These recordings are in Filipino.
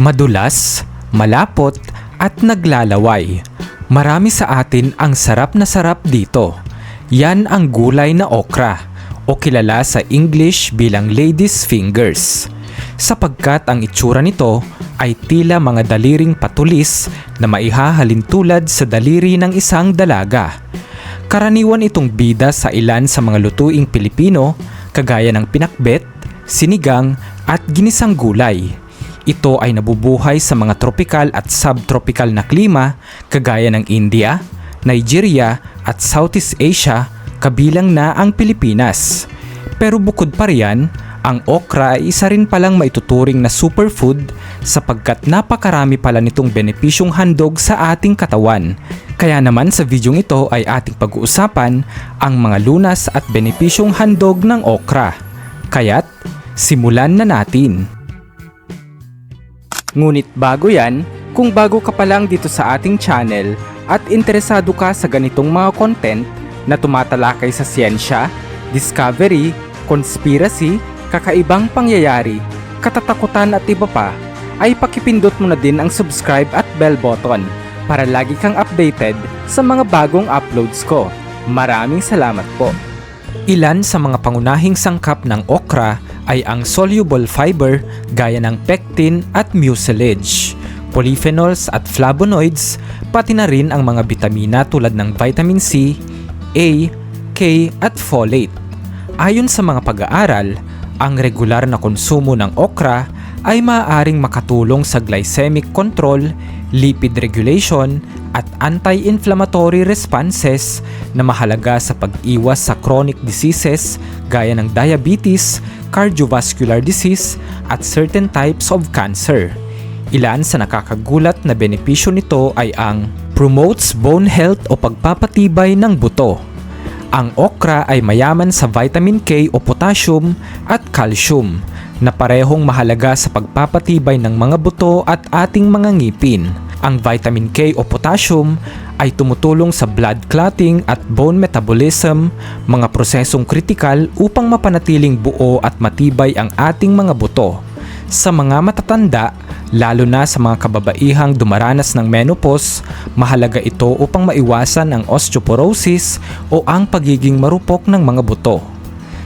Madulas, malapot, at naglalaway. Marami sa atin ang sarap na sarap dito. Yan ang gulay na okra o kilala sa English bilang lady's fingers. Sapagkat ang itsura nito ay tila mga daliring patulis na maihahalin tulad sa daliri ng isang dalaga. Karaniwan itong bida sa ilan sa mga lutuing Pilipino kagaya ng pinakbet, sinigang at ginisang gulay. Ito ay nabubuhay sa mga tropical at subtropical na klima kagaya ng India, Nigeria at Southeast Asia kabilang na ang Pilipinas. Pero bukod pa riyan, ang okra ay isa rin palang maituturing na superfood sapagkat napakarami pala nitong benepisyong handog sa ating katawan. Kaya naman sa videong ito ay ating pag-uusapan ang mga lunas at benepisyong handog ng okra. Kaya't simulan na natin. Ngunit bago yan, kung bago ka pa lang dito sa ating channel at interesado ka sa ganitong mga content na tumatalakay sa siyensya, discovery, conspiracy, kakaibang pangyayari, katatakutan at iba pa, ay pakipindot mo na din ang subscribe at bell button para lagi kang updated sa mga bagong uploads ko. Maraming salamat po. Ilan sa mga pangunahing sangkap ng okra ay ang soluble fiber gaya ng pectin at mucilage, polyphenols at flavonoids, pati na rin ang mga bitamina tulad ng vitamin C, A, K at folate. Ayon sa mga pag-aaral, ang regular na konsumo ng okra ay maaaring makatulong sa glycemic control, lipid regulation, at anti-inflammatory responses na mahalaga sa pag-iwas sa chronic diseases gaya ng diabetes, cardiovascular disease, at certain types of cancer. Ilan sa nakakagulat na benepisyo nito ay ang promotes bone health o pagpapatibay ng buto. Ang okra ay mayaman sa vitamin K o potassium at calcium na parehong mahalaga sa pagpapatibay ng mga buto at ating mga ngipin. Ang vitamin K o potassium ay tumutulong sa blood clotting at bone metabolism, mga prosesong kritikal upang mapanatiling buo at matibay ang ating mga buto. Sa mga matatanda, lalo na sa mga kababaihang dumaranas ng menopause, mahalaga ito upang maiwasan ang osteoporosis o ang pagiging marupok ng mga buto.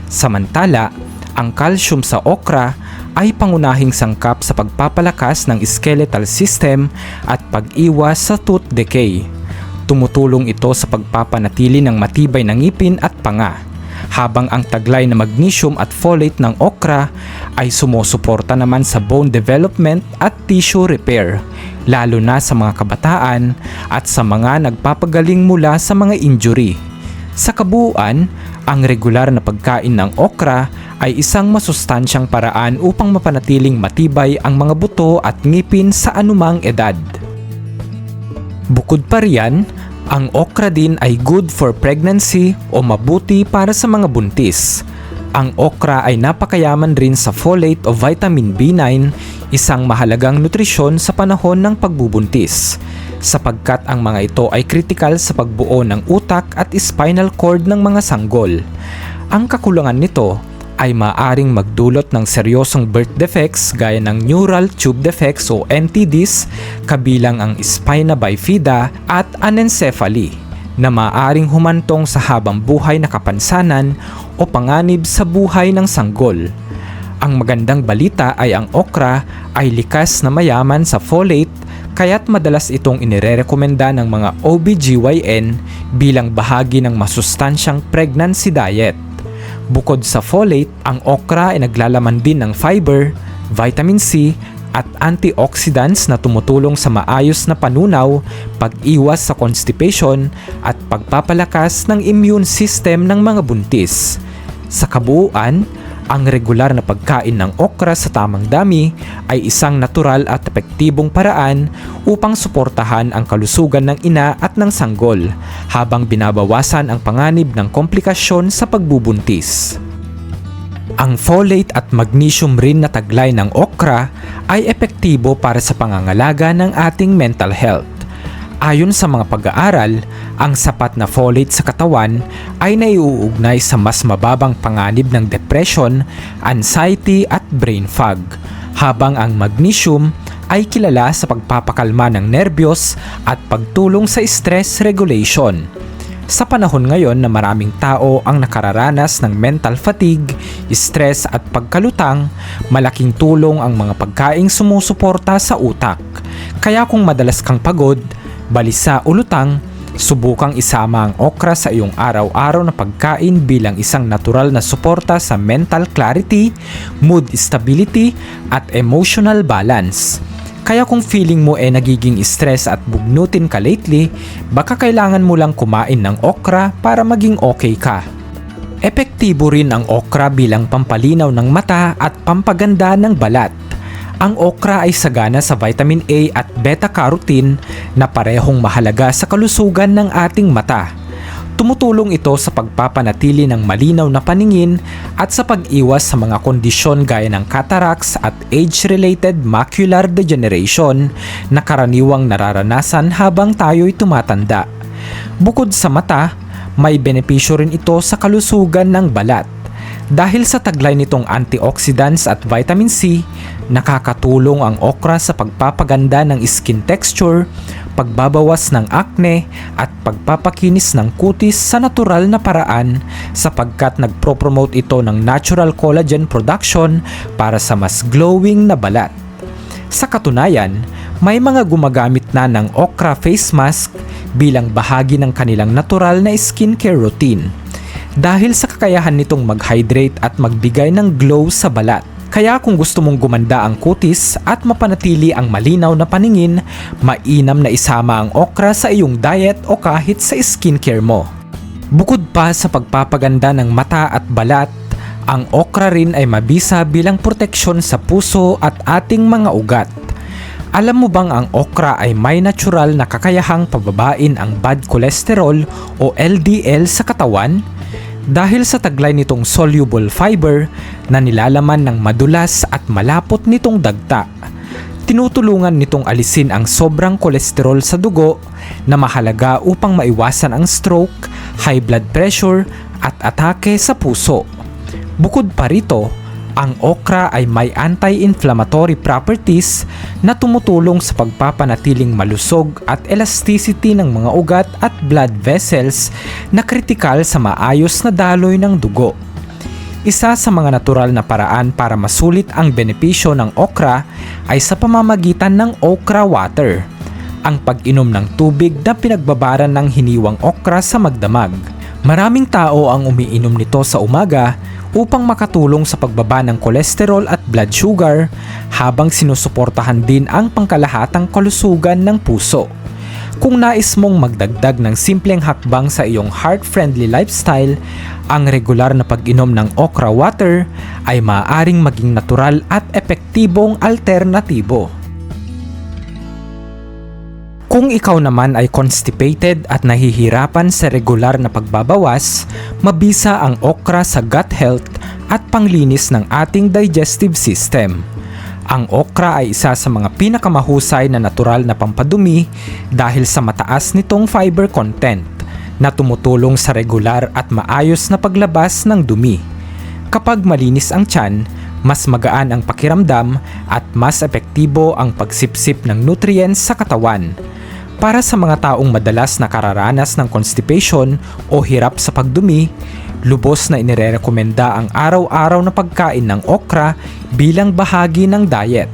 Samantala, ang calcium sa okra ay pangunahing sangkap sa pagpapalakas ng skeletal system at pag-iwas sa tooth decay. Tumutulong ito sa pagpapanatili ng matibay na ngipin at panga, habang ang taglay na magnesium at folate ng okra ay sumusuporta naman sa bone development at tissue repair, lalo na sa mga kabataan at sa mga nagpapagaling mula sa mga injury. Sa kabuuan, ang regular na pagkain ng okra ay isang masustansyang paraan upang mapanatiling matibay ang mga buto at ngipin sa anumang edad. Bukod pa riyan, ang okra din ay good for pregnancy o mabuti para sa mga buntis. Ang okra ay napakayaman rin sa folate o vitamin B9, isang mahalagang nutrisyon sa panahon ng pagbubuntis sapagkat ang mga ito ay kritikal sa pagbuo ng utak at spinal cord ng mga sanggol. Ang kakulangan nito ay maaring magdulot ng seryosong birth defects gaya ng neural tube defects o NTDs kabilang ang spina bifida at anencephaly na maaring humantong sa habang buhay na kapansanan o panganib sa buhay ng sanggol. Ang magandang balita ay ang okra ay likas na mayaman sa folate kaya't madalas itong inirerekomenda ng mga OBGYN bilang bahagi ng masustansyang pregnancy diet. Bukod sa folate, ang okra ay naglalaman din ng fiber, vitamin C, at antioxidants na tumutulong sa maayos na panunaw, pag-iwas sa constipation, at pagpapalakas ng immune system ng mga buntis. Sa kabuuan, ang regular na pagkain ng okra sa tamang dami ay isang natural at epektibong paraan upang suportahan ang kalusugan ng ina at ng sanggol habang binabawasan ang panganib ng komplikasyon sa pagbubuntis. Ang folate at magnesium rin na taglay ng okra ay epektibo para sa pangangalaga ng ating mental health. Ayon sa mga pag-aaral, ang sapat na folate sa katawan ay naiuugnay sa mas mababang panganib ng depression, anxiety at brain fog, habang ang magnesium ay kilala sa pagpapakalma ng nerbiyos at pagtulong sa stress regulation. Sa panahon ngayon na maraming tao ang nakararanas ng mental fatigue, stress at pagkalutang, malaking tulong ang mga pagkaing sumusuporta sa utak. Kaya kung madalas kang pagod, balisa o lutang, subukang isama ang okra sa iyong araw-araw na pagkain bilang isang natural na suporta sa mental clarity, mood stability at emotional balance. Kaya kung feeling mo eh nagiging stress at bugnutin ka lately, baka kailangan mo lang kumain ng okra para maging okay ka. Epektibo rin ang okra bilang pampalinaw ng mata at pampaganda ng balat. Ang okra ay sagana sa vitamin A at beta-carotene na parehong mahalaga sa kalusugan ng ating mata. Tumutulong ito sa pagpapanatili ng malinaw na paningin at sa pag-iwas sa mga kondisyon gaya ng cataracts at age-related macular degeneration na karaniwang nararanasan habang tayo'y tumatanda. Bukod sa mata, may benepisyo rin ito sa kalusugan ng balat. Dahil sa taglay nitong antioxidants at vitamin C, nakakatulong ang okra sa pagpapaganda ng skin texture, pagbabawas ng acne at pagpapakinis ng kutis sa natural na paraan sapagkat nagpro-promote ito ng natural collagen production para sa mas glowing na balat. Sa katunayan, may mga gumagamit na ng okra face mask bilang bahagi ng kanilang natural na skincare routine dahil sa kakayahan nitong mag-hydrate at magbigay ng glow sa balat. Kaya kung gusto mong gumanda ang kutis at mapanatili ang malinaw na paningin, mainam na isama ang okra sa iyong diet o kahit sa skincare mo. Bukod pa sa pagpapaganda ng mata at balat, ang okra rin ay mabisa bilang proteksyon sa puso at ating mga ugat. Alam mo bang ang okra ay may natural na kakayahang pababain ang bad cholesterol o LDL sa katawan? Dahil sa taglay nitong soluble fiber na nilalaman ng madulas at malapot nitong dagta. Tinutulungan nitong alisin ang sobrang kolesterol sa dugo na mahalaga upang maiwasan ang stroke, high blood pressure at atake sa puso. Bukod pa rito, ang okra ay may anti-inflammatory properties na tumutulong sa pagpapanatiling malusog at elasticity ng mga ugat at blood vessels na kritikal sa maayos na daloy ng dugo. Isa sa mga natural na paraan para masulit ang benepisyo ng okra ay sa pamamagitan ng okra water, ang pag-inom ng tubig na pinagbabaran ng hiniwang okra sa magdamag. Maraming tao ang umiinom nito sa umaga upang makatulong sa pagbaba ng kolesterol at blood sugar habang sinusuportahan din ang pangkalahatang kalusugan ng puso. Kung nais mong magdagdag ng simpleng hakbang sa iyong heart-friendly lifestyle, ang regular na pag-inom ng okra water ay maaaring maging natural at epektibong alternatibo. Kung ikaw naman ay constipated at nahihirapan sa regular na pagbabawas, mabisa ang okra sa gut health at panglinis ng ating digestive system. Ang okra ay isa sa mga pinakamahusay na natural na pampadumi dahil sa mataas nitong fiber content na tumutulong sa regular at maayos na paglabas ng dumi. Kapag malinis ang tiyan, mas magaan ang pakiramdam at mas epektibo ang pagsipsip ng nutrients sa katawan para sa mga taong madalas nakararanas ng constipation o hirap sa pagdumi, lubos na inirekomenda ang araw-araw na pagkain ng okra bilang bahagi ng diet.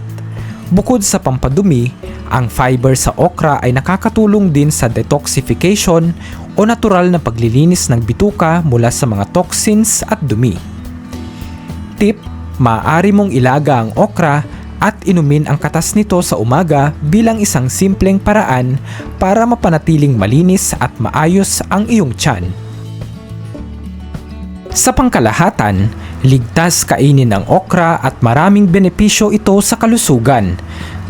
Bukod sa pampadumi, ang fiber sa okra ay nakakatulong din sa detoxification o natural na paglilinis ng bituka mula sa mga toxins at dumi. Tip, maaari mong ilaga ang okra at inumin ang katas nito sa umaga bilang isang simpleng paraan para mapanatiling malinis at maayos ang iyong tiyan. Sa pangkalahatan, ligtas kainin ng okra at maraming benepisyo ito sa kalusugan.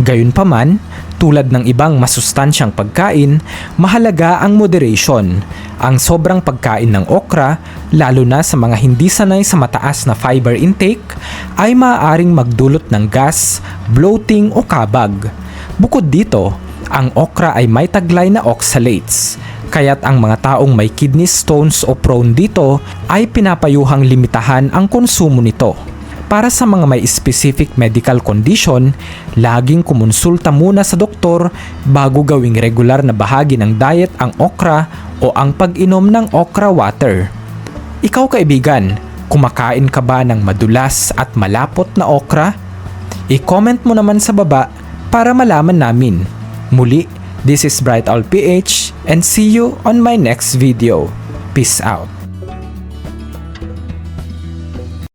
Gayunpaman, tulad ng ibang masustansyang pagkain, mahalaga ang moderation. Ang sobrang pagkain ng okra, lalo na sa mga hindi sanay sa mataas na fiber intake, ay maaaring magdulot ng gas, bloating o kabag. Bukod dito, ang okra ay may taglay na oxalates, kaya't ang mga taong may kidney stones o prone dito ay pinapayuhang limitahan ang konsumo nito. Para sa mga may specific medical condition, laging kumonsulta muna sa doktor bago gawing regular na bahagi ng diet ang okra o ang pag-inom ng okra water. Ikaw kaibigan, kumakain ka ba ng madulas at malapot na okra? I-comment mo naman sa baba para malaman namin. Muli, this is Bright All PH and see you on my next video. Peace out.